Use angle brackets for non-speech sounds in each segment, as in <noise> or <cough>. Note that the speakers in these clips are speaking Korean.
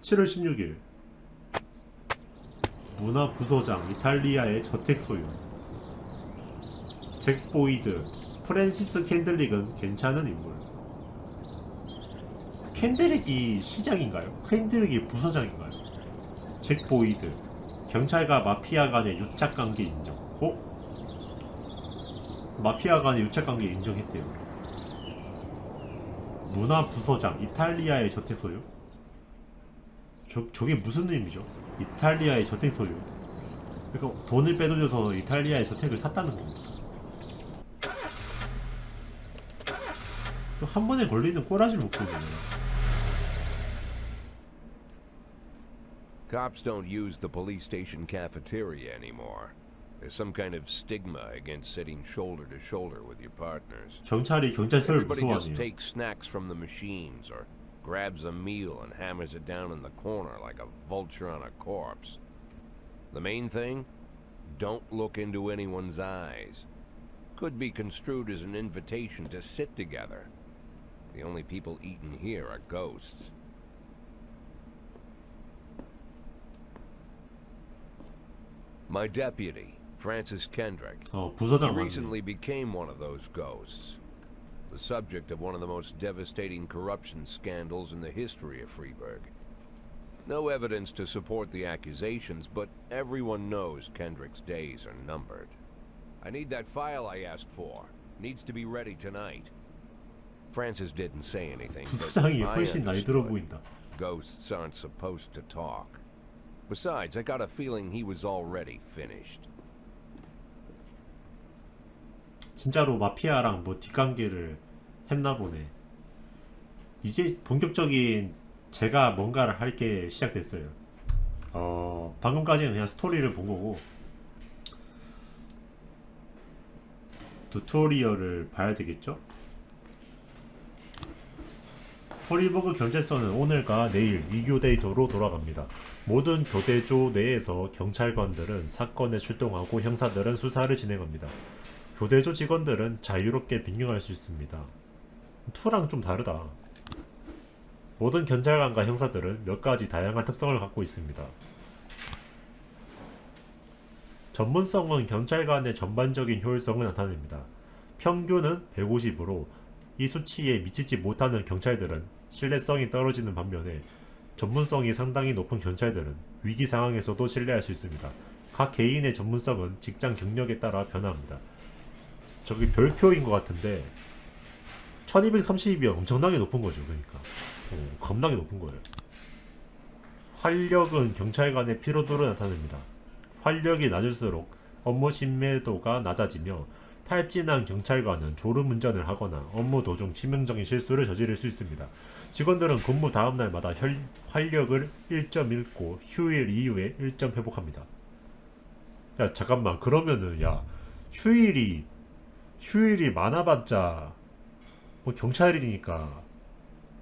7월 16일 문화 부서장 이탈리아의 저택 소유 잭 보이드 프랜시스 캔들릭은 괜찮은 인물 캔들릭이 시장인가요? 캔들릭이 부서장인가요? 잭 보이드 경찰과 마피아 간의 유착 관계 인정 어? 마피아 간의 유착 관계 인정했대요 문화 부서장 이탈리아의 저택 소유 저, 저게 무슨 의미죠? 이탈리아의 저택 소유. 그러니까 돈을 빼돌려서 이탈리아의 저택을 샀다는 겁니다. 또한 번에 걸리는 꼬라지를 못 보네요. Cops don't use the police station cafeteria anymore. There's some kind of stigma against sitting shoulder to shoulder with your partners. 경찰이 경찰서를 Everybody just 무서워하네요. takes snacks from the machines or grabs a meal and hammers it down in the corner like a vulture on a corpse. The main thing? Don't look into anyone's eyes. Could be construed as an invitation to sit together. The only people eaten here are ghosts. My deputy, Francis Kendrick, oh, recently became one of those ghosts The subject of one of the most devastating corruption scandals in the history of Freeburg. No evidence to support the accusations, but everyone knows Kendrick's days are numbered. I need that file I asked for. Needs to be ready tonight. Francis didn't say anything. but 부서장이 I 훨씬 나이 들어 understood. 보인다. <laughs> Ghosts aren't supposed to talk. Besides, I got a feeling he was already finished. 진짜로 마피아랑 뭐 뒷관계를 했나 보네. 이제 본격적인 제가 뭔가를 할 게 시작됐어요. 어, 방금까지는 그냥 스토리를 본 거고, 튜토리얼을 봐야 되겠죠? 프리버그 경찰서는 오늘과 내일 2교대조로 돌아갑니다. 모든 교대조 내에서 경찰관들은 사건에 출동하고 형사들은 수사를 진행합니다. 교대조 직원들은 자유롭게 변경할 수 있습니다. 투랑 좀 다르다. 모든 경찰관과 형사들은 몇 가지 다양한 특성을 갖고 있습니다. 전문성은 경찰관의 전반적인 효율성을 나타냅니다. 평균은 150으로 이 수치에 미치지 못하는 경찰들은 신뢰성이 떨어지는 반면에 전문성이 상당히 높은 경찰들은 위기 상황에서도 신뢰할 수 있습니다. 각 개인의 전문성은 직장 경력에 따라 변화합니다. 저기 별표인 것 같은데 1230이면 엄청나게 높은 거죠. 그러니까 어, 겁나게 높은 거예요. 활력은 경찰관의 피로도를 나타냅니다. 활력이 낮을수록 업무 신뢰도가 낮아지며 탈진한 경찰관은 졸음 운전을 하거나 업무 도중 치명적인 실수를 저지를 수 있습니다. 직원들은 근무 다음 날마다 혈, 활력을 1점 잃고 휴일 이후에 1점 회복합니다. 야 잠깐만 그러면은 야 휴일이 휴일이 많아봤자 뭐 경찰이니까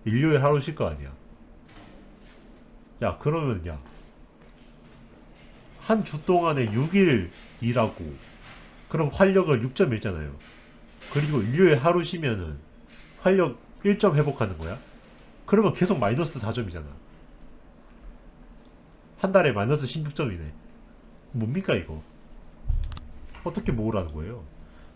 일요일 하루 쉴 거 아니야. 야 그러면 야 한 주 동안에 6일 일하고 그럼 활력을 6점 잃잖아요. 그리고 일요일 하루 쉬면은 활력 1점 회복하는 거야? 그러면 계속 마이너스 4점이잖아. 한 달에 마이너스 16점이네. 뭡니까 이거? 어떻게 모으라는 거예요?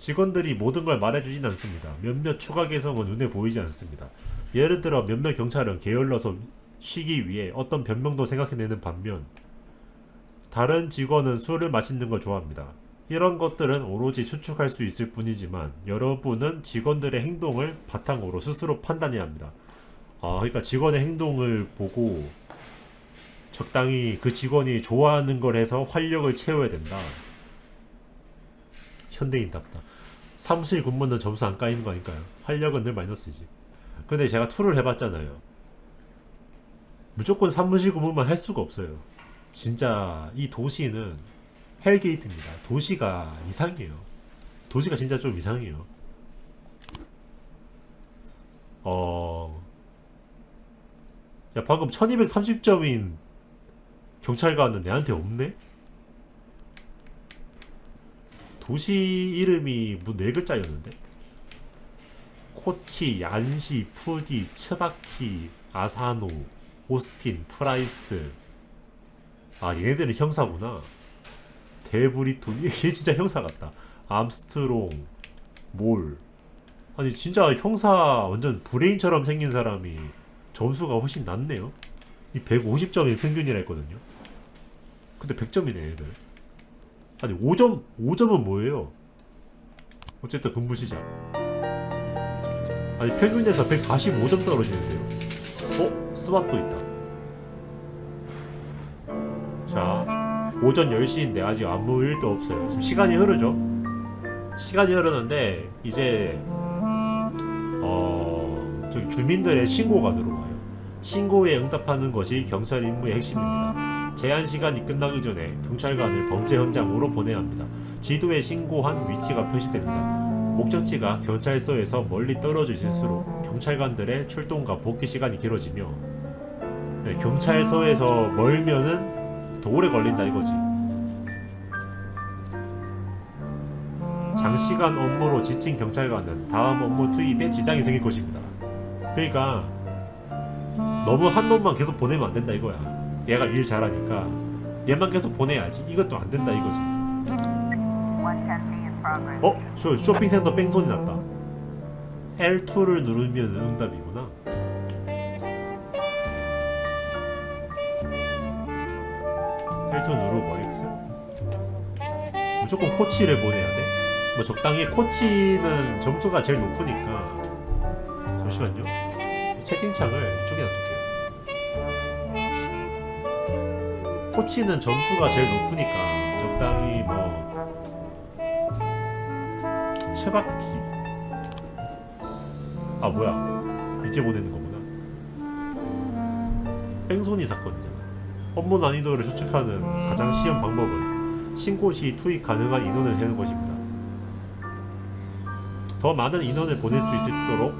직원들이 모든 걸 말해주진 않습니다. 몇몇 추가 개성은 눈에 보이지 않습니다. 예를 들어 몇몇 경찰은 게을러서 쉬기 위해 어떤 변명도 생각해내는 반면 다른 직원은 술을 마시는 걸 좋아합니다. 이런 것들은 오로지 추측할 수 있을 뿐이지만 여러분은 직원들의 행동을 바탕으로 스스로 판단해야 합니다. 아, 그러니까 직원의 행동을 보고 적당히 그 직원이 좋아하는 걸 해서 활력을 채워야 된다. 현대인답다. 사무실 근무는 점수 안 까이는 거 아닐까요? 활력은 늘 마이너스지. 근데 제가 툴을 해봤잖아요. 무조건 사무실 근무만 할 수가 없어요. 진짜 이 도시는 헬게이트입니다. 도시가 이상해요. 도시가 진짜 좀 이상해요. 어, 야 방금 1230점인 경찰관은 내한테 없네? 도시 이름이 뭐 네 글자였는데? 코치, 얀시, 푸디, 츠바키, 아사노, 오스틴, 프라이스. 아 얘네들은 형사구나. 데브리토 얘 진짜 형사 같다. 암스트롱, 몰. 아니 진짜 형사 완전 브레인처럼 생긴 사람이 점수가 훨씬 낮네요. 이 150점이 평균이라 했거든요. 근데 100점이네 얘들. 아니 5점 5점은 뭐예요? 어쨌든 근무 시작. 아니 평균에서 145점 떨어지는데요. 어? 스왑도 있다. 자, 오전 10시인데 아직 아무 일도 없어요. 지금 시간이 흐르죠? 시간이 흐르는데 이제 어 저기 주민들의 신고가 들어와요. 신고에 응답하는 것이 경찰 임무의 핵심입니다. 제한 시간이 끝나기 전에 경찰관을 범죄 현장으로 보내야 합니다. 지도에 신고한 위치가 표시됩니다. 목적지가 경찰서에서 멀리 떨어져 있을수록 경찰관들의 출동과 복귀 시간이 길어지며 네, 경찰서에서 멀면은 더 오래 걸린다 이거지. 장시간 업무로 지친 경찰관은 다음 업무 투입에 지장이 생길 것입니다. 그러니까 너무 한 놈만 계속 보내면 안 된다 이거야. 얘가 일 잘하니까 얘만 계속 보내야지. 이것도 안 된다 이거지. 110B in progress. 어? 쇼, 쇼핑센터 뺑소니 났다. L2를 누르면 응답이구나. L2 누르고 X. 무조건 코치를 보내야 돼. 뭐 적당히 코치는 점수가 제일 높으니까. 잠시만요. 이 채팅창을 이쪽에 놔둘게 코치는 점수가 제일 높으니까 적당히 뭐 최박기. 아 뭐야. 이제 보내는 거구나. 뺑소니 사건이잖아. 업무 난이도를 추측하는 가장 쉬운 방법은 신고 시 투입 가능한 인원을 세는 것입니다. 더 많은 인원을 보낼 수 있도록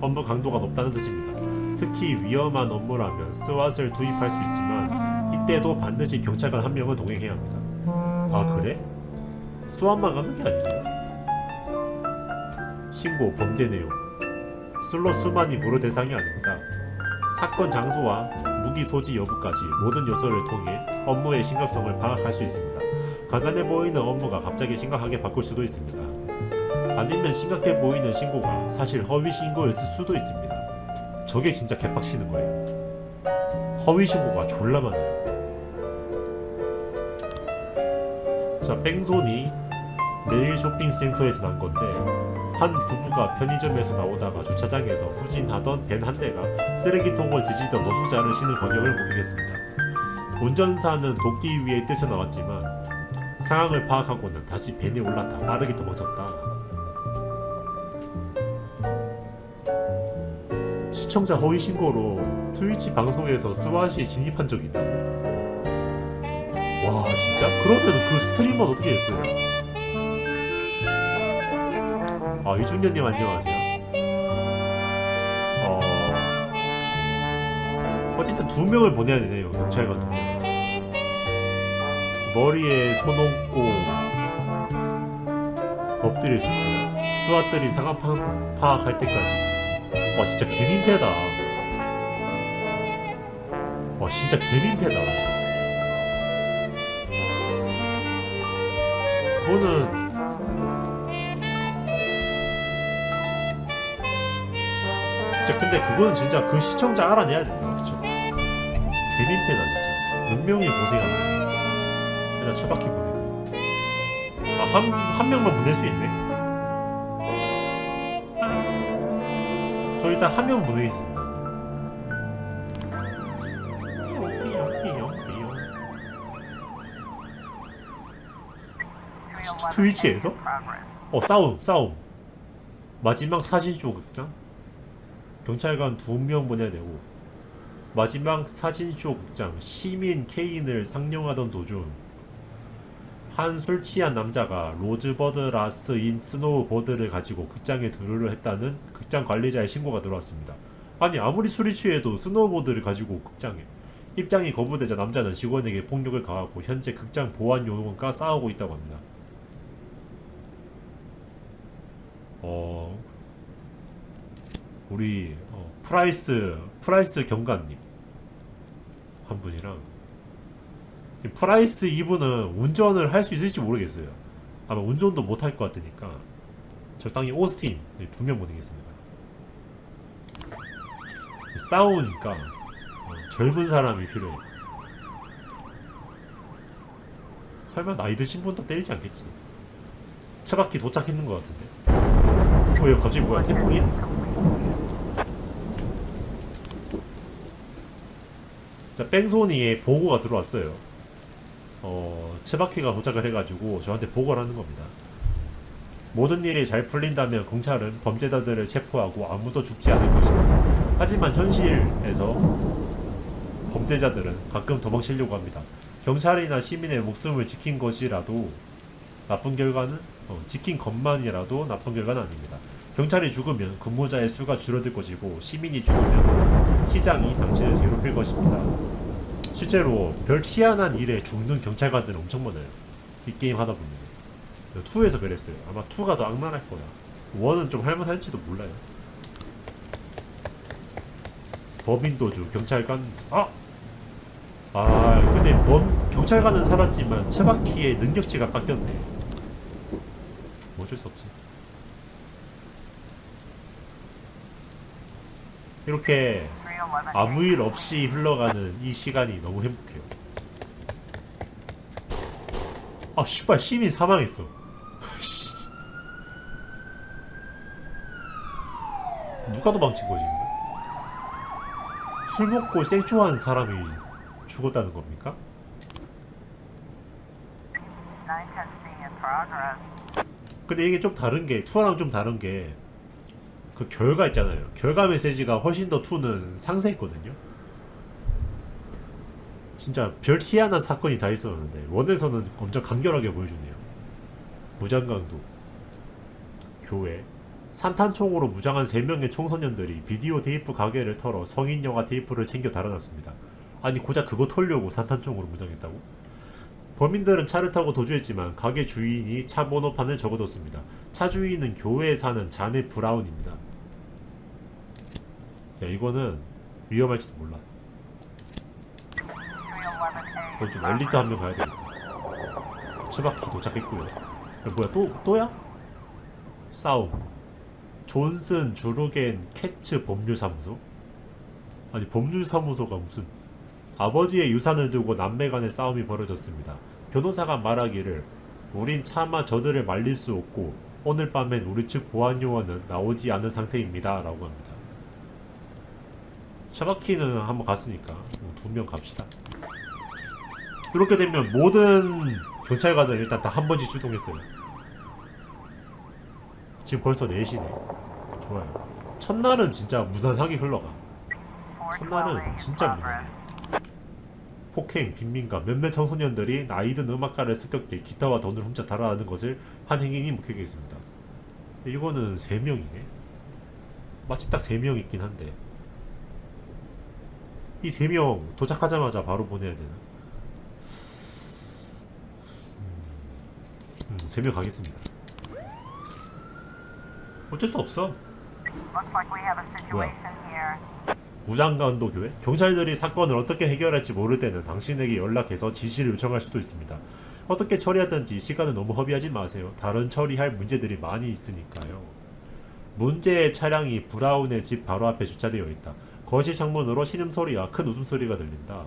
업무 강도가 높다는 뜻입니다. 특히 위험한 업무라면 스왓을 투입할 수 있지만 이때도 반드시 경찰관 한 명은 동행해야 합니다 아 그래? 수압만 가는 게 아니고 신고 범죄 내용 슬롯 수만이 고려 대상이 아닙니다. 사건 장소와 무기 소지 여부까지 모든 요소를 통해 업무의 심각성을 파악할 수 있습니다. 가난해 보이는 업무가 갑자기 심각하게 바꿀 수도 있습니다. 아니면 심각해 보이는 신고가 사실 허위 신고였을 수도 있습니다. 저게 진짜 개빡치는 거예요. 허위 신고가 졸라 많아요. 자, 뺑소니 내일 쇼핑센터에서 난 건데 한 부부가 편의점에서 나오다가 주차장에서 후진하던 벤 한 대가 쓰레기통을 뒤지던 노숙자를 쉬는 광경을 목격했습니다. 운전사는 도끼 위에 뛰쳐나왔지만 상황을 파악하고는 다시 벤에 올랐다 빠르게 도망쳤다. 시청자 허위 신고로 트위치 방송에서 스왓이 진입한 적이 있다. 와 진짜? 그러면 그 스트리머는 어떻게 했어요? 아 이준현님 안녕하세요. 어 어쨌든 두 명을 보내야 되네요 경찰관 두 명. 머리에 손 얹고 엎드릴 수 있어요. 수아들이 상황 파악, 파악할 때까지. 와 진짜 개민폐다. 와 진짜 개민폐다. 그거는 진짜 근데 그거는 진짜 그 시청자 알아내야 된다. 그쵸? 개민폐다 진짜. 몇 명이 고생하는 일단 처박히 보내고. 아한 한 명만 보낼 수 있네? 저 일단 한 명 보내겠습니다 트위치에서? 어 싸움 싸움 마지막 사진 쇼극장 경찰관 두 명 보내야 되고 마지막 사진 쇼극장 시민 케인을 상영하던 도중 한 술 취한 남자가 로즈버드 라스인 스노우보드를 가지고 극장에 두루를 했다는 극장 관리자의 신고가 들어왔습니다. 아니 아무리 술이 취해도 스노우보드를 가지고 극장에 입장이 거부되자 남자는 직원에게 폭력을 가하고 현재 극장 보안 요원과 싸우고 있다고 합니다. 어 우리 어, 프라이스 프라이스 경관님 한 분이랑 이 프라이스 이분은 운전을 할 수 있을지 모르겠어요. 아마 운전도 못 할 것 같으니까 적당히 오스틴 두명 보내겠습니다. 싸우니까 어, 젊은 사람이 필요해. 설마 나이 드신 분도 때리지 않겠지? 차바퀴 도착했는 것 같은데. 어, 얘 갑자기 뭐야? 태풍이야? 자, 뺑소니에 보고가 들어왔어요. 어, 채바퀴가 도착을 해가지고 저한테 보고를 하는 겁니다. 모든 일이 잘 풀린다면 경찰은 범죄자들을 체포하고 아무도 죽지 않을 것입니다. 하지만 현실에서 범죄자들은 가끔 도망치려고 합니다. 경찰이나 시민의 목숨을 지킨 것이라도 나쁜 결과는 어, 지킨 것만이라도 나쁜 결과는 아닙니다. 경찰이 죽으면 근무자의 수가 줄어들 것이고 시민이 죽으면 시장이 당신을 괴롭힐 것입니다. 실제로 별 희한한 일에 죽는 경찰관들은 엄청 많아요. 이 게임 하다 보면. 2에서 그랬어요. 아마 2가 더 악랄할 거야. 1은 좀 할만할지도 몰라요. 법인 도주, 경찰관, 아! 아, 근데 범, 경찰관은 살았지만 채바퀴의 능력치가 깎였네. 뭐 어쩔 수 없지. 이렇게 311 아무 일 없이 흘러가는 이 시간이 너무 행복해요. 아, 씨발, 시민 사망했어. <laughs> 씨. 누가 도망친 거지? 술 먹고 생초한 사람이 죽었다는 겁니까? 근데 이게 좀 다른 게, 투어랑 좀 다른 게, 그 결과 있잖아요. 결과 메시지가 훨씬 더 투는 상세했거든요. 진짜 별 희한한 사건이 다 있었는데, 원에서는 엄청 간결하게 보여주네요. 무장강도, 교회, 산탄총으로 무장한 3명의 청소년들이 비디오 테이프 가게를 털어 성인 영화 테이프를 챙겨 달아났습니다. 아니, 고작 그거 털려고 산탄총으로 무장했다고? 범인들은 차를 타고 도주했지만 가게 주인이 차 번호판을 적어뒀습니다. 차 주인은 교회에 사는 자네 브라운입니다. 야 이거는 위험할지도 몰라. 311A. 그건 좀 엘리트 한 명 가야 되겠다. 추바키 도착했고요. 야, 뭐야 또 또야? 싸움. 존슨 주루겐 캐츠 법률사무소? 아니 법률사무소가 무슨 아버지의 유산을 두고 남매 간의 싸움이 벌어졌습니다. 변호사가 말하기를 우린 차마 저들을 말릴 수 없고 오늘 밤엔 우리 측 보안 요원은 나오지 않은 상태입니다. 라고 합니다. 샤바키는 한번 갔으니까 두 명 갑시다. 이렇게 되면 모든 경찰관을 일단 다 한 번씩 출동했어요. 지금 벌써 4시네. 좋아요. 첫날은 진짜 무난하게 흘러가. 412 첫날은 진짜 무난해. 폭행, 빈민가, 몇몇 청소년들이 나이 든 음악가를 습격해 기타와 돈을 훔쳐 달아나는 것을 한 행인이 목격했습니다. 이거는 3명이네. 마침 딱 3명 있긴 한데. 이 3명 도착하자마자 바로 보내야 되나? 음, 3명 가겠습니다. 어쩔 수 없어. Like 무장관도 교회? 경찰들이 사건을 어떻게 해결할지 모를 때는 당신에게 연락해서 지시를 요청할 수도 있습니다. 어떻게 처리하든지 시간을 너무 허비하지 마세요. 다른 처리할 문제들이 많이 있으니까요. 문제의 차량이 브라운의 집 바로 앞에 주차되어 있다. 거실 창문으로 신음소리와 큰 웃음소리가 들린다.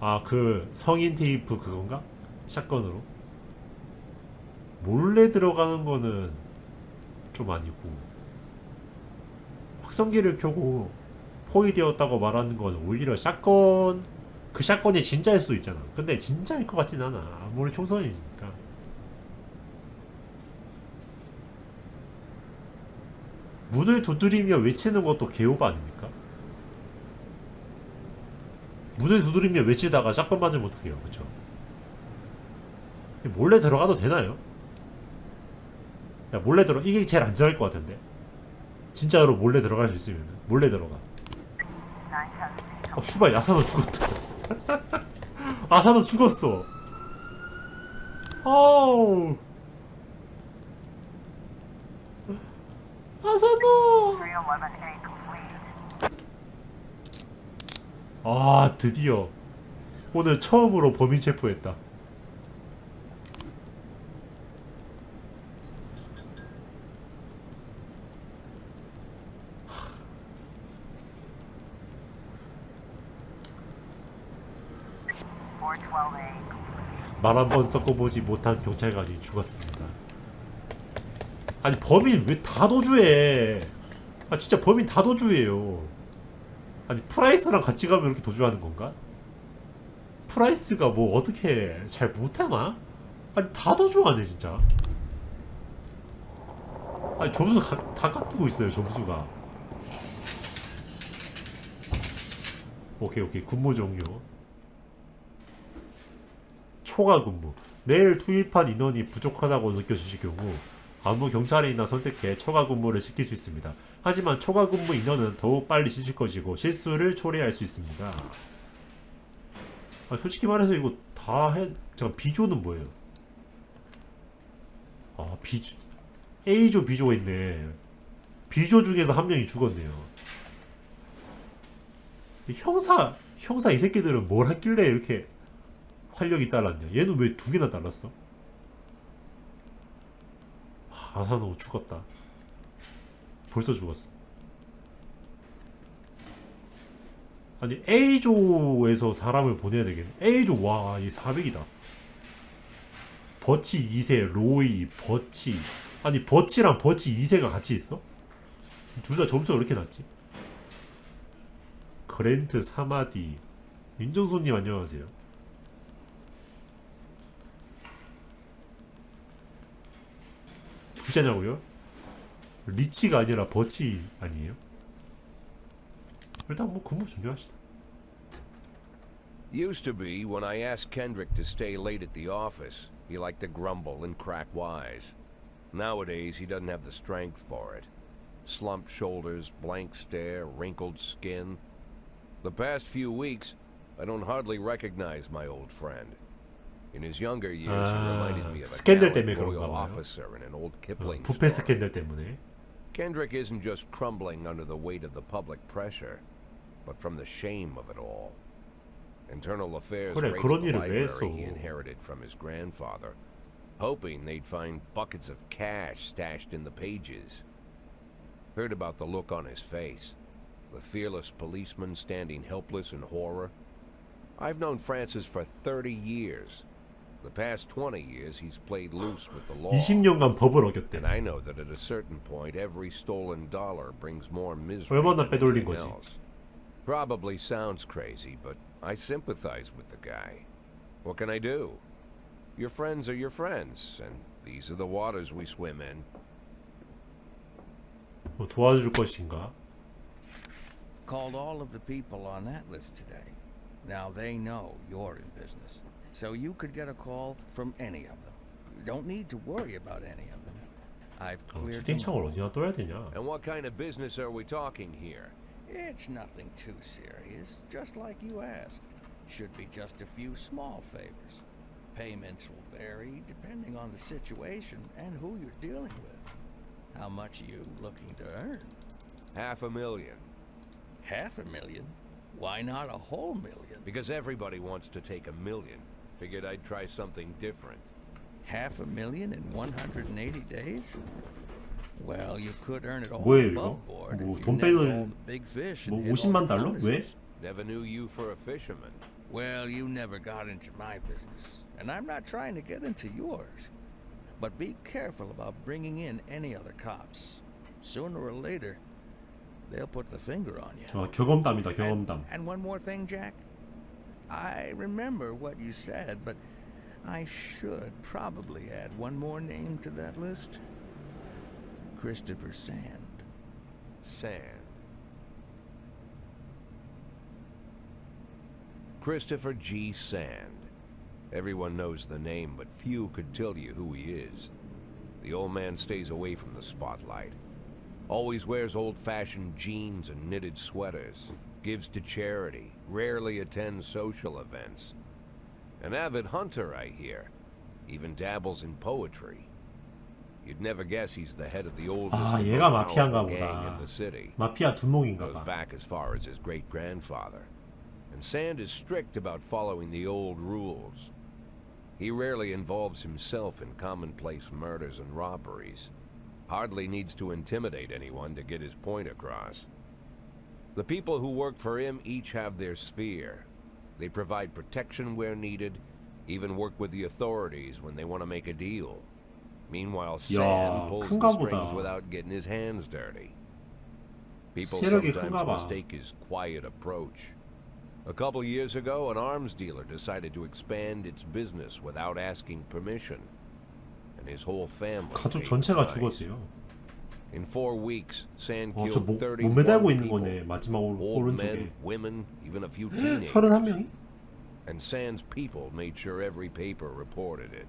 아, 그 성인 테이프 그건가? 샷건으로? 몰래 들어가는 거는 좀 아니고. 확성기를 켜고 포위되었다고 말하는 건 오히려 샷건 그 샷건이 진짜일 수도 있잖아. 근데 진짜일 것 같진 않아. 아무리 총선이니까. 문을 두드리며 외치는 것도 개오바 아닙니까? 문을 두드리며 외치다가 샷건 맞으면 어떡해요, 그쵸? 몰래 들어가도 되나요? 야, 몰래 들어, 이게 제일 안전할 것 같은데? 진짜로 몰래 들어갈 수 있으면 몰래 들어가. 9 testing. 어, 슈발 야사노 죽었다. <laughs> 아사노 죽었어. 아우. 아사노. 311A complete. 아 드디어 오늘 처음으로 범인 체포했다. 말 한 번 섞어보지 못한 경찰관이 죽었습니다. 아니 범인 왜 다 도주해? 아 진짜 범인 다 도주해요. 아니 프라이스랑 같이 가면 이렇게 도주하는 건가? 프라이스가 뭐 어떻게 잘 못하나? 아니 다 도주하네 진짜. 아니 점수 가, 다 깎이고 있어요 점수가. 오케이 오케이 근무 종료. 초과 근무. 내일 투입한 인원이 부족하다고 느껴지실 경우 아무 경찰이나 선택해 초과 근무를 시킬 수 있습니다. 하지만 초과 근무 인원은 더욱 빨리 시킬 것이고 실수를 초래할 수 있습니다. 아, 솔직히 말해서 이거 다 해. 잠깐 B조는 뭐예요? 아 B조 A조 B조가 있네. B조 중에서 한 명이 죽었네요. 이 형사 형사 이 새끼들은 뭘 했길래 이렇게 활력이 딸랐냐? 얘는 왜 두 개나 딸랐어? 아사노 죽었다. 벌써 죽었어. 아니 A조에서 사람을 보내야 되겠네. A조 와이 400이다. 버치 2세, 로이, 버치. 아니 버치랑 버치 2세가 같이 있어? 둘 다 점수가 왜 이렇게 낮지? 그랜트 사마디. 윤정수님 안녕하세요. 부자냐고요? 리치가 아니라 버치 아니에요? 일단 뭐 근무 준비합시다. Used to be when I asked Kendrick to stay late at the office, he liked to grumble and crack wise. Nowadays, he doesn't have the strength for it. Slumped shoulders, blank stare, wrinkled skin. The past few weeks, I don't hardly recognize my old friend. In his younger years, he 아, reminded me of a 스캔들 gallant 때문에 royal 그런가 봐요. officer in an old 어, Kipling 부패 story. 스캔들 때문에. Kendrick isn't just crumbling under the weight of the public pressure, but from the shame of it all. Internal Affairs 그래, raided 그런 the 일을 왜 library 했어? he inherited from his grandfather, hoping they'd find buckets of cash stashed in the pages. Heard about the look on his face, the fearless policeman standing helpless in horror. I've known Francis for 30 years. The past 20 years, he's played loose with the law. 20년간 법을 어겼대. And I know that at a certain point, every stolen dollar brings more misery 얼마나 than 빼돌린 anything 거지? else. Probably sounds crazy, but I sympathize with the guy. What can I do? Your friends are your friends, and these are the waters we swim in. 뭐 도와줄 것인가? Called all of the people on that list today. Now they know you're in business. so you could get a call from any of them. You don't need to worry about any of them. I've cleared them. And what kind of business are we talking here? It's nothing too serious, just like you asked. Should be just a few small favors. Payments will vary depending on the situation and who you're dealing with. How much are you looking to earn? Half a million. Half a million? Why not a whole million? Because everybody wants to take a million. Figured I'd try something different. Half a million in 180 days? Well, you could earn it all 뭐예요, above 이거? board 뭐 if you 돈 net 빼돌- all the big fish 뭐 and hit all 50만 the 달러? 왜? bonuses. Never knew you for a fisherman. Well, you never got into my business, and I'm not trying to get into yours. But be careful about bringing in any other cops. Sooner or later, they'll put the finger on you. 어, 경험담이다 And, 경험담. and one more thing, Jack. I remember what you said, but I should probably add one more name to that list. Christopher Sand. Sand. Christopher G. Sand. Everyone knows the name, but few could tell you who he is. The old man stays away from the spotlight. Always wears old fashioned jeans and knitted sweaters Gives to charity. Rarely attends social events. An avid hunter, I hear. Even dabbles in poetry. You'd never guess he's the head of the oldest 아, and 얘가 most 마피아인가 powerful gang 보다. in the city. 마피아 두목인가 Goes 봐. back as far as his great grandfather. and Sand is strict about following the old rules. He rarely involves himself in commonplace murders and robberies. Hardly needs to intimidate anyone to get his point across. The people who work for him each have their sphere. They provide protection where needed, even work with the authorities when they want to make a deal. Meanwhile, 야, Sand pulls the 큰가 strings 보다. without getting his hands dirty. People 세력이 sometimes 큰가 봐. mistake his quiet approach. A couple years ago, an arms dealer decided to expand its business without asking permission, and his whole family. 가족 paid 전체가 the price. 죽었대요. In four weeks, Sand 어, killed 저못 31 매달고 있는 people. 거네. 마지막 오- Old 오른쪽에. men, women, even a few teenagers. 31명이? And Sand's people made sure every paper reported it.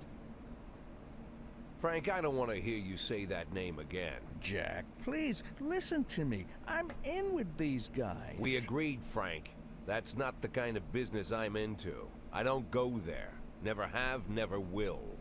Frank, I don't want to hear you say that name again. Jack, please listen to me. I'm in with these guys. We agreed, Frank. That's not the kind of business I'm into. I don't go there. Never have, never will.